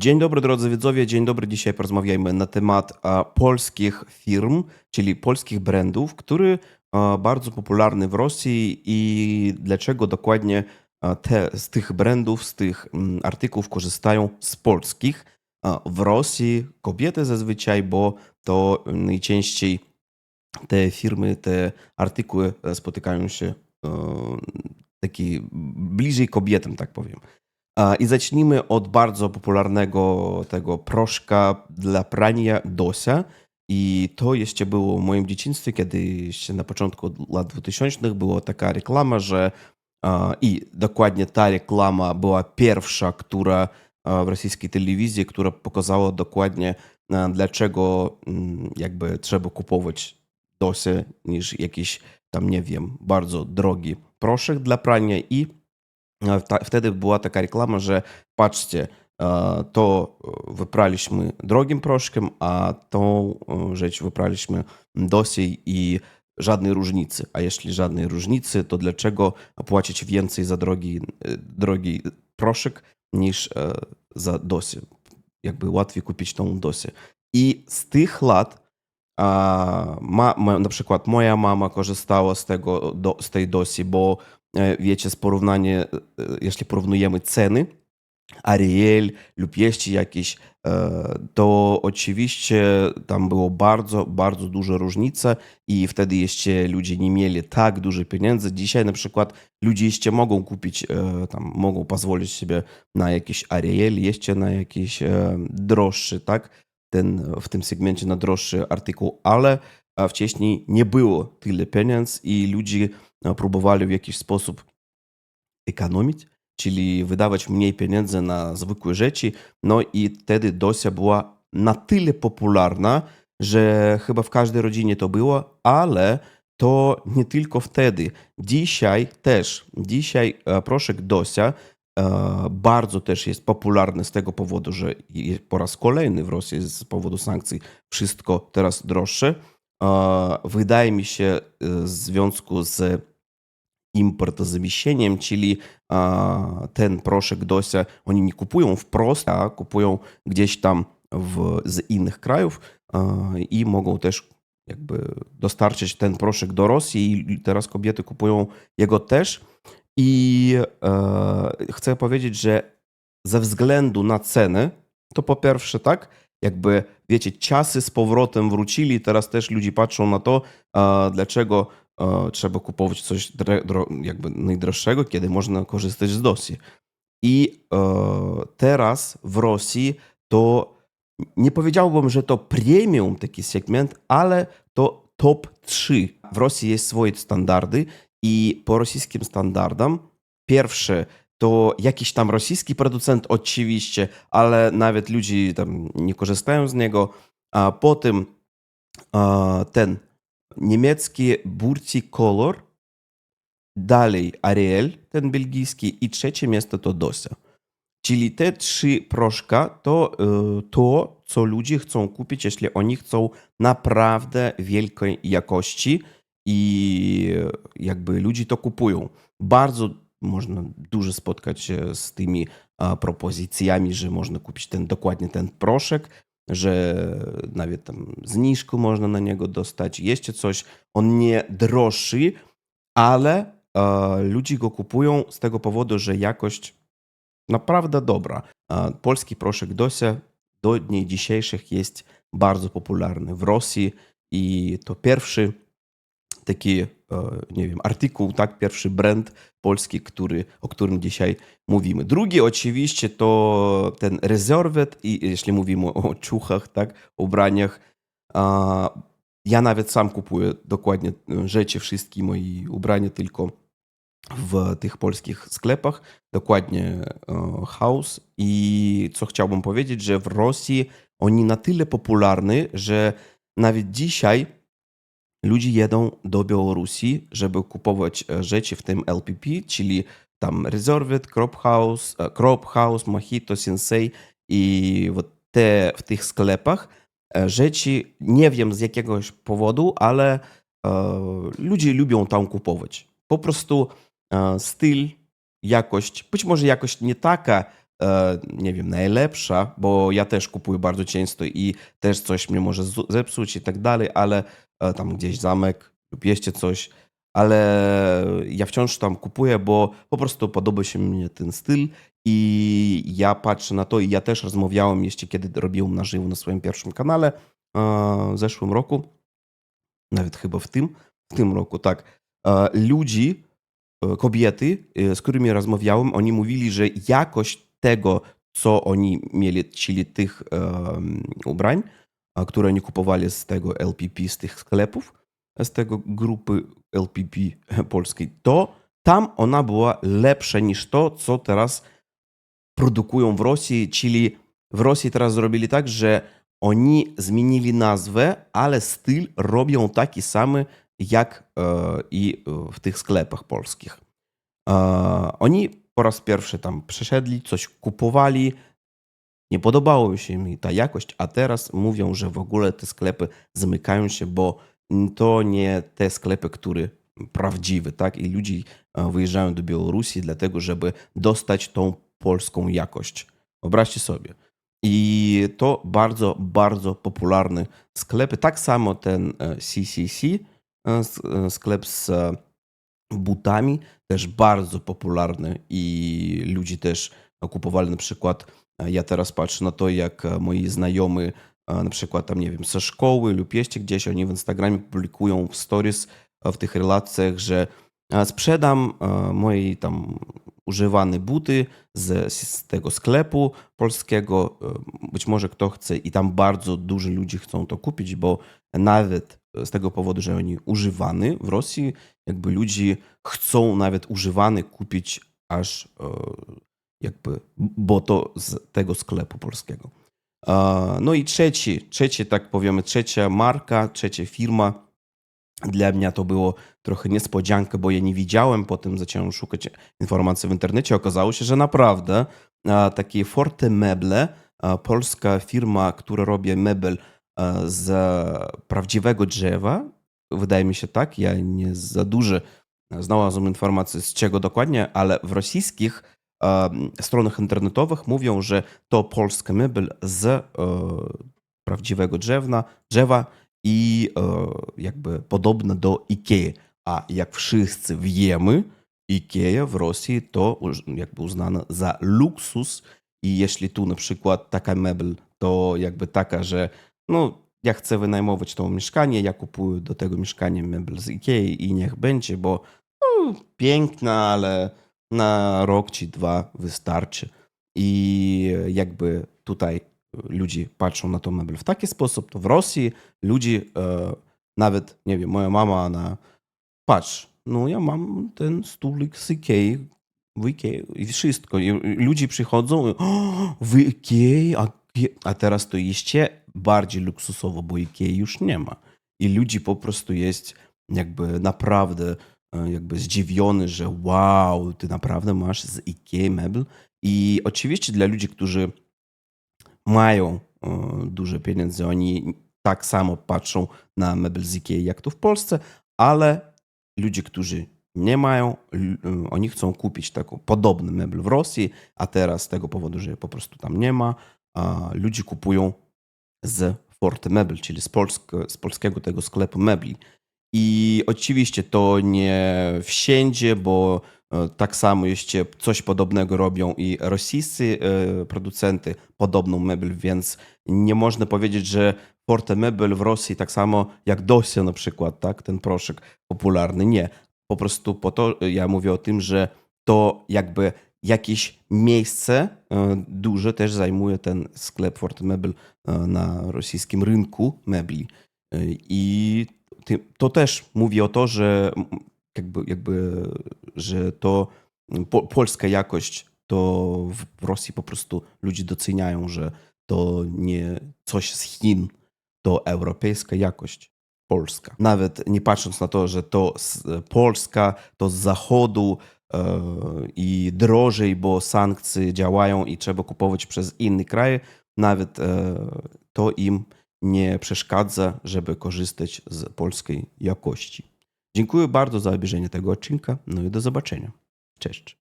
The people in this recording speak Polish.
Dzień dobry drodzy widzowie, dzień dobry. Dzisiaj porozmawiajmy na temat polskich firm, czyli polskich brandów, który bardzo popularny w Rosji i dlaczego dokładnie te, z tych brandów, z tych mm, artykułów korzystają z polskich. W Rosji kobiety zazwyczaj, bo to najczęściej te firmy, te artykuły e, spotykają się e, taki bliżej kobietom, tak powiem. I zacznijmy od bardzo popularnego tego proszka dla prania Dosia. I to jeszcze było w moim dzieciństwie, kiedy jeszcze na początku lat 2000 była taka reklama, że i dokładnie ta reklama była pierwsza, która w rosyjskiej telewizji, która pokazała dokładnie dlaczego mm, jakby trzeba kupować Dosie niż jakiś tam, nie wiem, bardzo drogi proszek dla prania i wtedy była taka reklama, że patrzcie, to wypraliśmy drogim proszkiem, a tą rzecz wypraliśmy dosiej i żadnej różnicy. A jeśli żadnej różnicy, to dlaczego płacić więcej za drogi, drogi proszek niż za dosię? Jakby łatwiej kupić tą dosię. I z tych lat ma, ma, na przykład moja mama korzystała z, tego, do, z tej dosji, bo wiecie, z porównanie, e, jeśli porównujemy ceny, Ariel lub jeszcze jakieś, e, to oczywiście tam było bardzo, bardzo duża różnica i wtedy jeszcze ludzie nie mieli tak dużo pieniędzy. Dzisiaj na przykład ludzie jeszcze mogą kupić, tam mogą pozwolić sobie na jakiś Ariel, jeszcze na jakiś droższy, tak? ten, w tym segmencie na droższy artykuł, ale wcześniej nie było tyle pieniędzy i ludzie próbowali w jakiś sposób ekonomić, czyli wydawać mniej pieniędzy na zwykłe rzeczy. No i wtedy Dosia była na tyle popularna, że chyba w każdej rodzinie to było, ale to nie tylko wtedy. Dzisiaj też, dzisiaj proszek Dosia bardzo też jest popularny z tego powodu, że po raz kolejny w Rosji z powodu sankcji wszystko teraz droższe. Wydaje mi się w związku z importozamiesieniem, czyli ten proszek Dosia, oni nie kupują wprost, a kupują gdzieś tam w, z innych krajów i mogą też jakby dostarczyć ten proszek do Rosji teraz kobiety kupują jego też. I e, chcę powiedzieć, że ze względu na ceny, to po pierwsze tak, jakby wiecie, czasy z powrotem wrócili, teraz też ludzie patrzą na to, dlaczego trzeba kupować coś jakby najdroższego, kiedy można korzystać z DOSI. I e, teraz w Rosji to nie powiedziałbym, że to premium taki segment, ale to top 3. W Rosji jest swoje standardy i po rosyjskim standardom pierwszy to jakiś tam rosyjski producent oczywiście, ale nawet ludzie tam nie korzystają z niego. A potem a, ten niemiecki Burti Color, dalej Ariel, ten belgijski i trzecie miejsce to Dosia. Czyli te trzy proszka to y, to, co ludzie chcą kupić, jeśli oni chcą naprawdę wielkiej jakości i jakby ludzie to kupują. Bardzo można dużo spotkać się z tymi propozycjami, że można kupić ten dokładnie ten proszek, że nawet tam zniżku można na niego dostać. Jeszcze coś, on nie droższy, ale ludzie go kupują z tego powodu, że jakość naprawdę dobra. polski proszek Dosia do dni dzisiejszych jest bardzo popularny w Rosji i to pierwszy taki, e, nie wiem, artykuł, tak, pierwszy brand polski, który, o którym dzisiaj mówimy. Drugi oczywiście to ten rezerwet i jeśli mówimy o ciuchach, tak, ubraniach, ja nawet sam kupuję dokładnie rzeczy, wszystkie moje ubrania tylko w tych polskich sklepach, dokładnie e, House. I co chciałbym powiedzieć, że w Rosji oni na tyle popularny, że nawet dzisiaj ludzie jedą do Białorusi, żeby kupować e, rzeczy w tym LPP, czyli tam Reserved, Crop House, e, Crop House, Mojito, Sensei i te, w tych sklepach e, rzeczy, nie wiem z jakiegoś powodu, ale ludzie lubią tam kupować. Po prostu styl, jakość, być może jakość nie taka nie wiem, najlepsza, bo ja też kupuję bardzo często i też coś mnie może zepsuć i tak dalej, ale e, tam gdzieś zamek lub jeszcze coś, ale ja wciąż tam kupuję, bo po prostu podoba się mnie ten styl i ja patrzę na to i ja też rozmawiałem jeszcze kiedy robiłem na żywo na swoim pierwszym kanale e, w zeszłym roku, nawet chyba w tym, w tym roku, tak. E, Ludzi, e, kobiety, e, z którymi rozmawiałem, oni mówili, że jakość tego, co oni mieli, czyli tych ubrań, które oni kupowali z tego LPP, z tych sklepów, z tego grupy LPP polskiej, to tam ona była lepsza niż to, co teraz produkują w Rosji, czyli w Rosji teraz zrobili tak, że oni zmienili nazwę, ale styl robią taki sam jak e, i w tych sklepach polskich. E, Oni po raz pierwszy tam przeszedli, coś kupowali, nie podobało się mi ta jakość, a teraz mówią, że w ogóle te sklepy zamykają się, bo to nie te sklepy, które prawdziwe, tak? I ludzie e, wyjeżdżają do Białorusi dlatego, żeby dostać tą polską jakość. Wyobraźcie sobie. I to bardzo, bardzo popularne sklepy. Tak samo ten CCC, e, e, sklep z butami, też bardzo popularny i ludzie też kupowali na przykład, e, ja teraz patrzę na to, jak e, moi znajomi, e, na przykład tam, nie wiem, ze szkoły lub jeszcze gdzieś, oni w Instagramie publikują w stories, w tych relacjach, że sprzedam moje tam używane buty z, z tego sklepu polskiego. Być może kto chce i tam bardzo dużo ludzi chcą to kupić, bo nawet z tego powodu, że oni używany w Rosji, jakby ludzie chcą nawet używany kupić aż e, jakby, bo to z tego sklepu polskiego. E, No i trzeci, trzeci, tak powiemy, trzecia marka, trzecia firma. Dla mnie to było trochę niespodzianka, bo ja nie widziałem. Potem zacząłem szukać informacji w internecie. Okazało się, że naprawdę e, takie Forte Meble, polska firma, która robi mebel z prawdziwego drzewa, wydaje mi się tak, ja nie za dużo znalazłem informacji z czego dokładnie, ale w rosyjskich e, stronach internetowych mówią, że to polska mebel z e, prawdziwego drzewna, drzewa i e, jakby podobna do Ikei. A jak wszyscy wiemy, Ikea w Rosji to jakby uznana za luksus i jeśli tu na przykład taka mebel to jakby taka, że no ja chcę wynajmować to mieszkanie, ja kupuję do tego mieszkania mebel z Ikei i niech będzie, bo no, piękna, ale na rok czy dwa wystarczy. I jakby tutaj ludzie patrzą na to mebel w taki sposób, to w Rosji ludzie, e, nawet, nie wiem, moja mama, ona, patrz, no ja mam ten stolik z Ikei, w Ikei i wszystko. I ludzie przychodzą, o, w Ikei, a, a teraz to jeszcze bardziej luksusowo, bo Ikei już nie ma. I ludzi po prostu jest jakby naprawdę e, jakby zdziwiony, że wow, ty naprawdę masz z Ikei mebel. I oczywiście dla ludzi, którzy mają e, duże pieniądze, oni tak samo patrzą na mebel z Ikei, jak to w Polsce, ale ludzie, którzy nie mają, e, oni chcą kupić taką podobny mebel w Rosji, a teraz z tego powodu, że po prostu tam nie ma, ludzie kupują z Forte Mebel, czyli z, polsk, z polskiego tego sklepu mebli. I oczywiście to nie wszędzie, bo e, tak samo jeszcze coś podobnego robią i rosyjscy e, producenty podobną mebel, więc nie można powiedzieć, że Forte Mebel w Rosji tak samo jak Dosia na przykład, tak, ten proszek popularny. Nie. Po prostu po to ja mówię o tym, że to jakby jakieś miejsce e, duże też zajmuje ten sklep Forte Mebel e, na rosyjskim rynku mebli. E, I to też mówi o to, że jakby, jakby że to po, polska jakość to w Rosji po prostu ludzie doceniają, że to nie coś z Chin, to europejska jakość. Polska. Nawet nie patrząc na to, że to Polska, to z zachodu i drożej, bo sankcje działają i trzeba kupować przez inne kraje, nawet e, to im nie przeszkadza, żeby korzystać z polskiej jakości. Dziękuję bardzo za obejrzenie tego odcinka, no i do zobaczenia. Cześć.